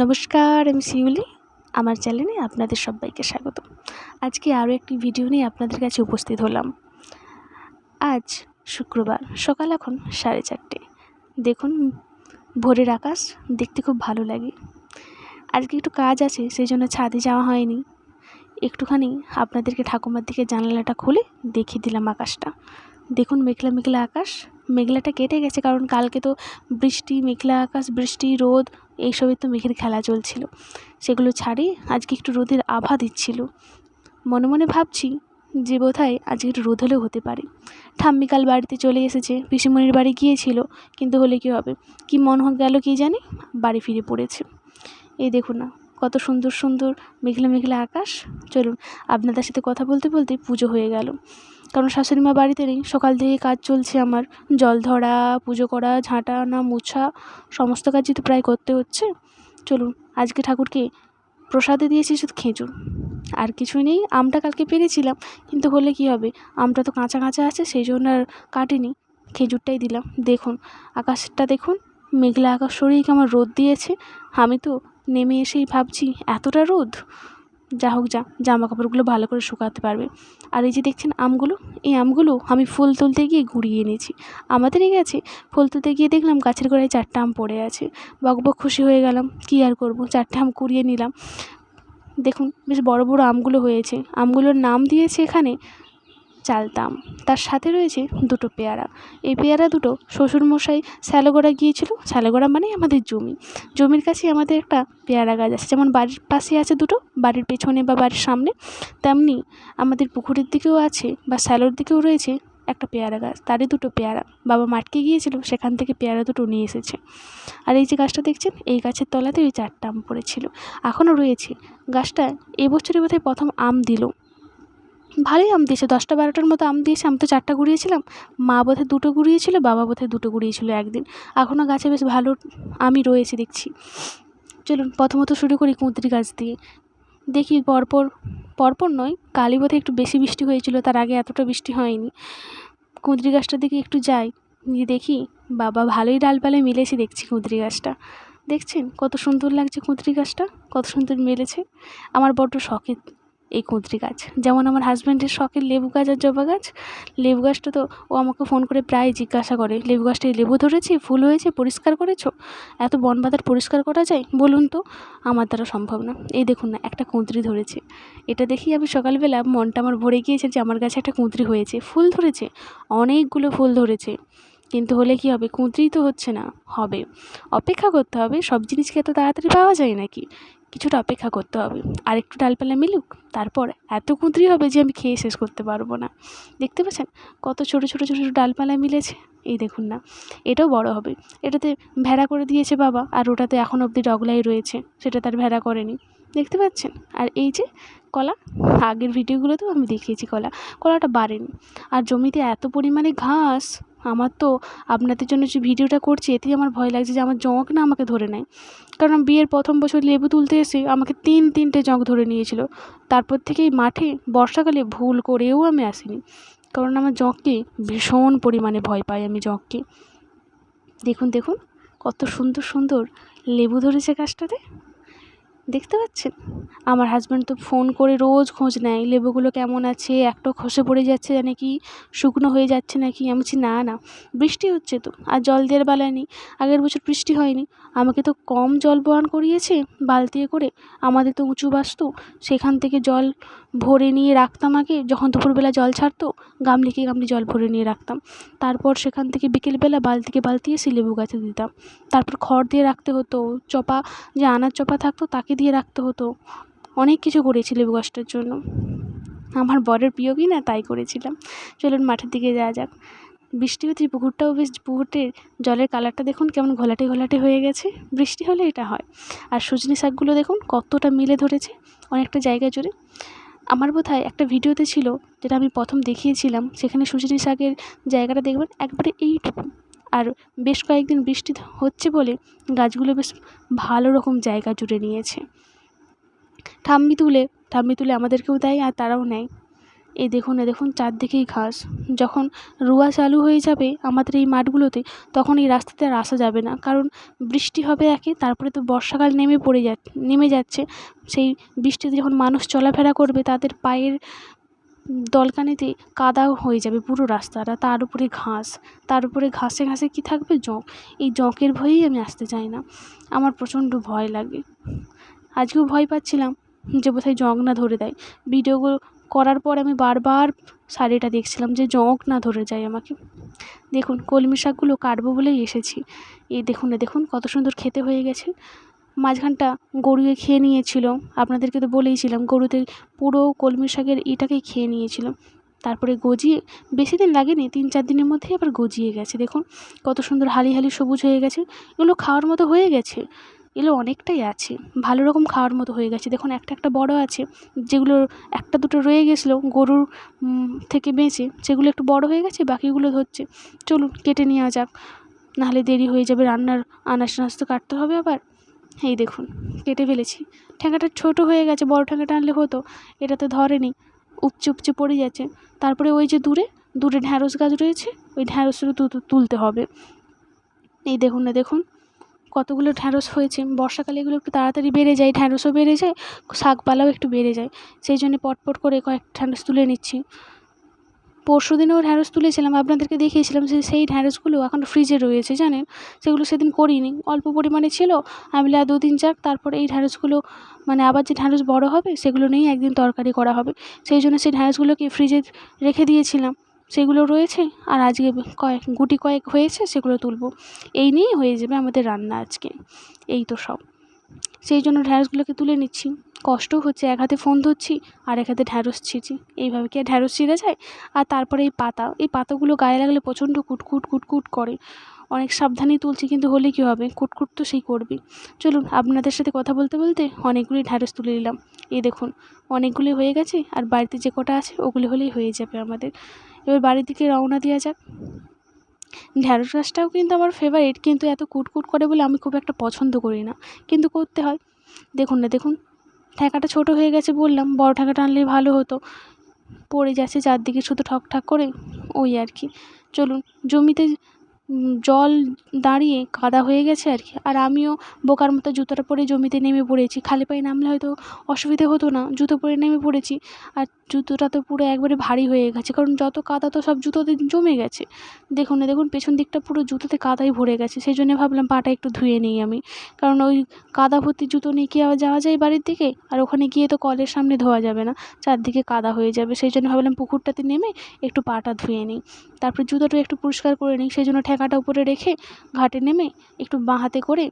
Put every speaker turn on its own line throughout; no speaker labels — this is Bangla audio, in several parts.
নমস্কার, আমি শিউলি। আমার চ্যানেলে আপনাদের সবাইকে স্বাগত আজকে আরও একটি ভিডিও নিয়ে আপনাদের কাছে উপস্থিত হলাম। আজ শুক্রবার, সকাল এখন সাড়ে চারটে। দেখুন, ভোরের আকাশ দেখতে খুব ভালো লাগে। আজকে একটু কাজ আছে, সেই জন্য ছাদে যাওয়া হয়নি। একটুখানি আপনাদেরকে ঠাকুমার দিকে জানালাটা খুলে দেখিয়ে দিলাম আকাশটা। দেখুন, মেঘলা মেঘলা আকাশ। মেঘলাটা কেটে গেছে, কারণ কালকে তো বৃষ্টি, মেঘলা আকাশ, বৃষ্টি, রোদ এইসবের তো মেঘের খেলা চলছিল। সেগুলো ছাড়িয়ে আজকে একটু রোদের আভা দিচ্ছিল। মনে মনে ভাবছি যে বোধহয় আজকে একটু রোদ হলেও হতে পারে। ঠাম্মি কাল বাড়িতে চলে এসেছে, পিসিমণির বাড়ি গিয়েছিল, কিন্তু হলে কী হবে? কী মন গেল কী জানি? বাড়ি ফিরে পড়েছে। এই দেখুন না কত সুন্দর সুন্দর মেঘলা মেঘলা আকাশ। চলুন, আপনাদের সাথে কথা বলতে বলতে পুজো হয়ে গেল। কারণ শাশুড়ি মা বাড়িতে নেই, সকাল থেকে কাজ চলছে আমার। জল ধরা, পুজো করা, ঝাঁটা আনা, মোছা, সমস্ত কাজই তো প্রায় করতে হচ্ছে। চলুন, আজকে ঠাকুরকে প্রসাদে দিয়েছি শুধু খেজুর। আর কিছুই নেই, আমটা কালকে পেরেছিলাম, কিন্তু হলে কী হবে? আমটা তো কাঁচা কাঁচা আছে, সেই জন্য আর কাটিনি। খেজুরটাই দিলাম। দেখুন, আকাশটা দেখুন, মেঘলা আকাশ সরিয়ে আমার রোদ দিয়েছে? আমি তো নেমে এসেই ভাবছি, এতটা রোদ? যা হোক যা জামা কাপড়গুলো ভালো করে শুকাতে পারবে। আর এই যে দেখছেন আমগুলো, এই আমগুলো আমি ফুল তুলতে গিয়ে গুঁড়িয়ে এনেছি। আমাদেরই গেছে, ফুল তুলতে গিয়ে দেখলাম গাছের গোড়ায় চারটে আম পড়ে আছে। বক বক খুশি হয়ে গেলাম, কী আর করব? চারটে আম কুড়িয়ে নিলাম। দেখুন, বেশ বড় বড় আমগুলো হয়েছে। আমগুলোর নাম দিয়েছে এখানে চালতাম। তার সাথে রয়েছে দুটো পেয়ারা। এই পেয়ারা দুটো শ্বশুরমশাই স্যালোগোড়া গিয়েছিল। স্যালোগোড়া মানে আমাদের জমি। জমির কাছে আমাদের একটা পেয়ারা গাছ আছে। যেমন বাড়ির পাশে আছে দুটো, বাড়ির পেছনে বা বাড়ির সামনে, তেমনি আমাদের পুকুরের দিকেও আছে বা স্যালোর দিকেও রয়েছে একটা পেয়ারা গাছ। তারই দুটো পেয়ারা। বাবা মাটকে গিয়েছিল, সেখান থেকে পেয়ারা দুটো নিয়ে এসেছে। আর এই যে গাছটা দেখছেন, এই গাছের তলাতে ওই চারটা আম পড়েছিল। এখনও রয়েছে। গাছটা এবছরে বোধহয় প্রথম আম দিল। ভালোই আম দিয়েছে। দশটা বারোটার মতো আম দিয়েছে। আমি তো চারটা কুড়িয়েছিলাম মা বোধহয় দুটো কুড়িয়েছিল বাবা বোধহয় দুটো কুড়িয়েছিল একদিন। এখনও গাছে বেশ ভালো আমি রয়েছে দেখছি। চলুন, প্রথমত শুরু করি কুঁদরি গাছ দিয়ে। দেখি পরপর পরপর নয়, কালই বোধহয় একটু বেশি বৃষ্টি হয়েছিল, তার আগে এতটা বৃষ্টি হয়নি। কুঁদরি গাছটার দিকে একটু যাই, গিয়ে দেখি বাবা ভালোই ডালপালায় মিলেছে দেখছি কুঁদরি গাছটা। দেখছেন কত সুন্দর লাগছে কুঁদরি গাছটা, কত সুন্দর মেলেছে। আমার বড্ড শখের এই কুঁদরি গাছ। যেমন আমার হাজব্যান্ডের শখের লেবু গাছ আর জবা গাছ, লেবু গাছটা তো ও আমাকে ফোন করে প্রায় জিজ্ঞাসা করে, লেবু গাছটায় লেবু ধরেছে? ফুল হয়েছে? পরিষ্কার করেছ? এত বন বাদার পরিষ্কার করা যায়? বলুন তো। আমার দ্বারা সম্ভব না। এই দেখুন না, একটা কুঁদরি ধরেছে। এটা দেখি আমি সকালবেলা মনটা আমার ভরে গিয়েছে যে আমার গাছে একটা কুঁদরি হয়েছে। ফুল ধরেছে, অনেকগুলো ফুল ধরেছে। কিন্তু হলে কী হবে? কুঁদরি তো হচ্ছে না, হবে। অপেক্ষা করতে হবে, সব জিনিসকে এত তাড়াতাড়ি পাওয়া যায় নাকি? কিছুটা অপেক্ষা করতে হবে। আর একটু ডালপালা মিলুক, তারপর এত কুঁদরি হবে যে আমি খেয়ে শেষ করতে পারব না। দেখতে পাচ্ছেন কত ছোটো ছোটো ছোটো ছোটো ডালপালা মিলেছে? এই দেখুন না, এটাও বড় হবে। এটাতে ভেড়া করে দিয়েছে বাবা, আর ওটাতে এখন অবধি ডগলাই রয়েছে, সেটা তার ভেড়া করেনি। দেখতে পাচ্ছেন? আর এই যে কলা, আগের ভিডিওগুলোতেও আমি দেখিয়েছি কলা। কলাটা বাড়েনি। আর জমিতে এত পরিমাণে ঘাস আমার তো আপনাদের জন্য যে ভিডিওটা করছি, এতেই আমার ভয় লাগছে যে আমার জঁক না আমাকে ধরে নেয়। কারণ বিয়ের প্রথম বছর লেবু তুলতে এসে আমাকে তিন তিনটে জঁক ধরে নিয়েছিল। তারপর থেকেই মাঠে বর্ষাকালে ভুল করেও আমি আসিনি। কারণ আমার জঁককে ভীষণ পরিমাণে ভয় পাই আমি জঁককে দেখুন দেখুন, কত সুন্দর সুন্দর লেবু ধরেছে গাছটাতে। দেখতে পাচ্ছেন? আমার হাজব্যান্ড তো ফোন করে রোজ খোঁজ নেয়, লেবুগুলো কেমন আছে, একটা খসে পড়ে যাচ্ছে নাকি শুকনো হয়ে যাচ্ছে নাকি, আমি বলছি না না, বৃষ্টি হচ্ছে তো, আর জল দেওয়ার বেলায় নেই, আগের বছর বৃষ্টি হয়নি, আমাকে তো কম জল বহন করিয়েছে, বালতি করে, আমাদের তো উঁচু বাস্তু, সেখান থেকে জল ভরে নিয়ে রাখতাম আগে, যখন দুপুরবেলা জল ছাড়তো, গামলিকে গামলি জল ভরে নিয়ে রাখতাম। তারপর সেখান থেকে বিকেলবেলা বালতিকে বালতি এসে লেবু গাছে দিতাম। তারপর খড় দিয়ে রাখতে হতো, চপা, যে আনার চপা থাকতো তাকে দিয়ে রাখতে হতো। অনেক কিছু করেছি লেবু গাছটার জন্য। আমার বরের প্রিয় কি না, তাই করেছিলাম। চলুন মাঠের দিকে যাওয়া যাক। বৃষ্টি হচ্ছে, পুকুরটাও বেশ পুকুরটির জলের কালারটা দেখুন, কেমন ঘোলাটে ঘোলাটে হয়ে গেছে। বৃষ্টি হলে এটা হয়। আর সজনে শাকগুলো দেখুন, কতটা মিলে ধরেছে, অনেকটা জায়গা জুড়ে। আমার বোধ হয় একটা ভিডিওতে ছিল, যেটা আমি প্রথম দেখিয়েছিলাম, সেখানে সুচিনি শাকের জায়গাটা দেখবেন একবারে এইটুকু। আর বেশ কয়েকদিন বৃষ্টি হচ্ছে বলে গাছগুলো বেশ ভালো রকম জায়গা জুড়ে নিয়েছে। ঠাম্মি তুলে ঠাম্মি তুলে আমাদেরকেও দেয় আর তারাও নেয়। এই দেখুন এ দেখুন চারদিকেই ঘাস। যখন রোয়া চালু হয়ে যাবে আমাদের এই মাঠগুলোতে, তখন এই রাস্তাতে আর আসা যাবে না। কারণ বৃষ্টি হবে একে, তারপরে তো বর্ষাকাল নেমে পড়ে যা, নেমে যাচ্ছে। সেই বৃষ্টিতে যখন মানুষ চলাফেরা করবে, তাদের পায়ের দলকানিতে কাদাও হয়ে যাবে পুরো রাস্তাটা, তার উপরে ঘাস। তার উপরে ঘাসে ঘাসে কী থাকবে? জঁক এই জঁকের ভয়েই আমি আসতে চাই না। আমার প্রচণ্ড ভয় লাগে। আজকেও ভয় পাচ্ছিলাম যে বোধহয় জঁক না ধরে দেয়। ভিডিওগুলো করার পর আমি বারবার শাড়িটা দেখছিলাম যে জঁক না ধরে যায় আমাকে। দেখুন, কলমি শাকগুলো কাটবো বলেই এসেছি। এই দেখুন না, দেখুন কত সুন্দর খেতে হয়ে গেছে। মাঝখানটা গরুয়ে খেয়ে নিয়েছিল আপনাদেরকে তো বলেইছিলাম, গরুতে পুরো কলমি শাকের ইটাকেই খেয়ে নিয়েছিল তারপরে গজিয়ে, বেশি দিন লাগেনি, তিন চার দিনের মধ্যেই আবার গজিয়ে গেছে। দেখুন, কত সুন্দর হালি হালি সবুজ হয়ে গেছে। এগুলো খাওয়ার মতো হয়ে গেছে। এগুলো অনেকটাই আছে। ভালো রকম খাওয়ার মতো হয়ে গেছে। দেখুন, একটা একটা বড় আছে। যেগুলো একটা দুটো রয়ে গেছিল গরুর থেকে বেঁচে, সেগুলো একটু বড় হয়ে গেছে, বাকিগুলো ধরছে। চলুন, কেটে নেওয়া যাক। নাহলে দেরি হয়ে যাবে, রান্নার আনাজ টানাজ তো কাটতে হবে আবার। এই দেখুন, কেটে ফেলেছি। ঠ্যাঙাটা ছোট হয়ে গেছে, বড় ঠ্যাঙাটা আনলে হতো। এটা তো ধরেনি, উপচে উপচে পড়ে যাচ্ছে। তারপরে ওই যে দূরে দূরে ঢ্যাঁড়স গাছ রয়েছে, ওই ঢ্যাঁড়সগুলো তুলতে হবে। এই দেখুন না দেখুন। কতগুলো ঢ্যাঁড়স হয়েছে, বর্ষাকালে এগুলো একটু তাড়াতাড়ি বেড়ে যায়, ঢ্যাঁড়সও বেড়ে যায়, শাকপালাও একটু বেড়ে যায়। সেই জন্যে পটপট করে কয়েক ঢ্যাঁড়স তুলে নিচ্ছি। পরশু দিনেও ঢ্যাঁড়স তুলেছিলাম, আপনাদেরকে দেখিয়েছিলাম যে সেই ঢ্যাঁড়সগুলো এখন ফ্রিজে রয়েছে, জানেন? সেগুলো সেদিন করিনি, অল্প পরিমাণে ছিল, আমি দু দিন যাক তারপর এই ঢ্যাঁড়সগুলো মানে আবার যে ঢ্যাঁড়স বড় হবে, সেগুলো নিয়েই একদিন তরকারি করা হবে। সেই জন্য সেই ঢ্যাঁড়সগুলোকে ফ্রিজে রেখে দিয়েছিলাম। সেগুলো রয়েছে আর আজকে কয়েক, গুটি কয়েক হয়েছে সেগুলো তুলব। এই নিয়েই হয়ে যাবে আমাদের রান্না আজকে। এই তো সব। সেই জন্য ঢ্যাঁড়সগুলোকে তুলে নিচ্ছি। কষ্টও হচ্ছে, এক হাতে ফোন ধরছি আর এক হাতে ঢ্যাঁড়স ছিঁড়ছি। এইভাবে কি আর ঢ্যাঁড়স ছিঁড়ে যায়? আর তারপরে এই পাতা, এই পাতাগুলো গায়ে লাগলে প্রচণ্ড কুটকুট কুটকুট করে। অনেক সাবধানেই তুলছি কিন্তু হলে কী হবে? কুটকুট তো সেই করবেই। চলুন, আপনাদের সাথে কথা বলতে বলতে অনেকগুলি ঢ্যাঁড়স তুলে নিলাম। এই দেখুন, অনেকগুলি হয়ে গেছে আর বাড়িতে যে কটা আছে ওগুলি হলেই হয়ে যাবে আমাদের। এবার বাড়ির দিকে রওনা দেওয়া যাক। ঢ্যাঁড়স গাছটাও কিন্তু আমার ফেভারিট কিন্তু এত কুটকুট করে বলে আমি খুব একটা পছন্দ করি না। কিন্তু করতে হয়। দেখুন না, দেখুন। ঠেকাটা ছোট হয়ে গেছে বললাম, বড় ঠ্যাকাটা আনলেই ভালো হতো। পড়ে যাচ্ছে চারদিকে শুধু ঠকঠাক করে, ওই আর কি। চলুন, জমিতে জল দাঁড়িয়ে কাদা হয়ে গেছে আর কি। আর আমিও বোকার মতো জুতোটা পরে জমিতে নেমে পড়েছি। খালি পায়ে নামলে হয়তো অসুবিধে হতো না জুতো পরে নেমে পড়েছি। আর জুতোটা তো পুরো একবারে ভারী হয়ে গেছে, কারণ যত কাদা তো সব জুতোতে জমে গেছে। দেখুন না, দেখুন, পেছন দিকটা পুরো জুতোতে কাদাই ভরে গেছে। সেই জন্য ভাবলাম পাটা একটু ধুয়ে নিই আমি। কারণ ওই কাদা ভর্তি জুতো নিয়ে কি আবার যাওয়া যায় বাড়ির দিকে? আর ওখানে গিয়ে তো কলের সামনে ধোয়া যাবে না, চারদিকে কাদা হয়ে যাবে। সেই জন্য ভাবলাম পুকুরটাতে নেমে একটু পাটা ধুয়ে নিই। তারপরে জুতোটা একটু পরিষ্কার করে নিই। সেই জন্য ঠেকাটা উপরে রেখে ঘাটে নেমে একটু বাঁ হাতে করে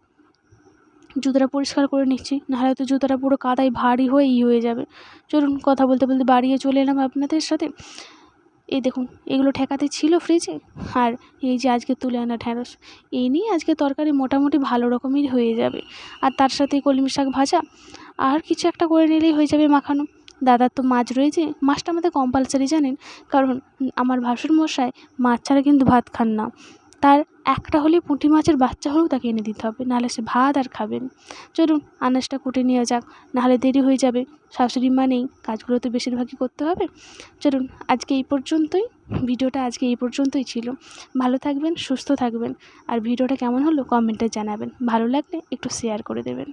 জুতোটা পরিষ্কার করে নিচ্ছি। নাহলে তো জুতোটা পুরো কাদায় ভারী হয়ে ই হয়ে যাবে। চলুন কথা বলতে বলতে বাড়িয়ে চলে এলাম আপনাদের সাথে। এই দেখুন, এগুলো ঠেকাতে ছিল ফ্রিজে আর এই যে আজকে তুলে আনা ঢ্যাঁড়স, এই নিয়ে আজকে তরকারি মোটামুটি ভালো রকমের হয়ে যাবে। আর তার সাথে কলমি শাক ভাজা, আর কিছু একটা করে নিলেই হয়ে যাবে মাখানো। দাদার তো মাছ রয়েছে, মাছটা আমাদের কম্পালসারি জানেন, কারণ আমার ভাসুর মশাই মাছ ছাড়া কিন্তু ভাত খান না। তার একটা হলে পুঁটি মাছের বাচ্চা হলেও তাকে এনে দিতে হবে, নাহলে সে ভাত আর খাবেন চলুন, আনাজটা কুটে নেওয়া যাক, নাহলে দেরি হয়ে যাবে। শাশুড়ি মা নেই, কাজগুলো তো বেশিরভাগই করতে হবে। চলুন, আজকে এই পর্যন্তই, ভিডিওটা আজকে এই পর্যন্তই ছিল। ভালো থাকবেন, সুস্থ থাকবেন, আর ভিডিওটা কেমন হলো কমেন্টে জানাবেন। ভালো লাগলে একটু শেয়ার করে দেবেন।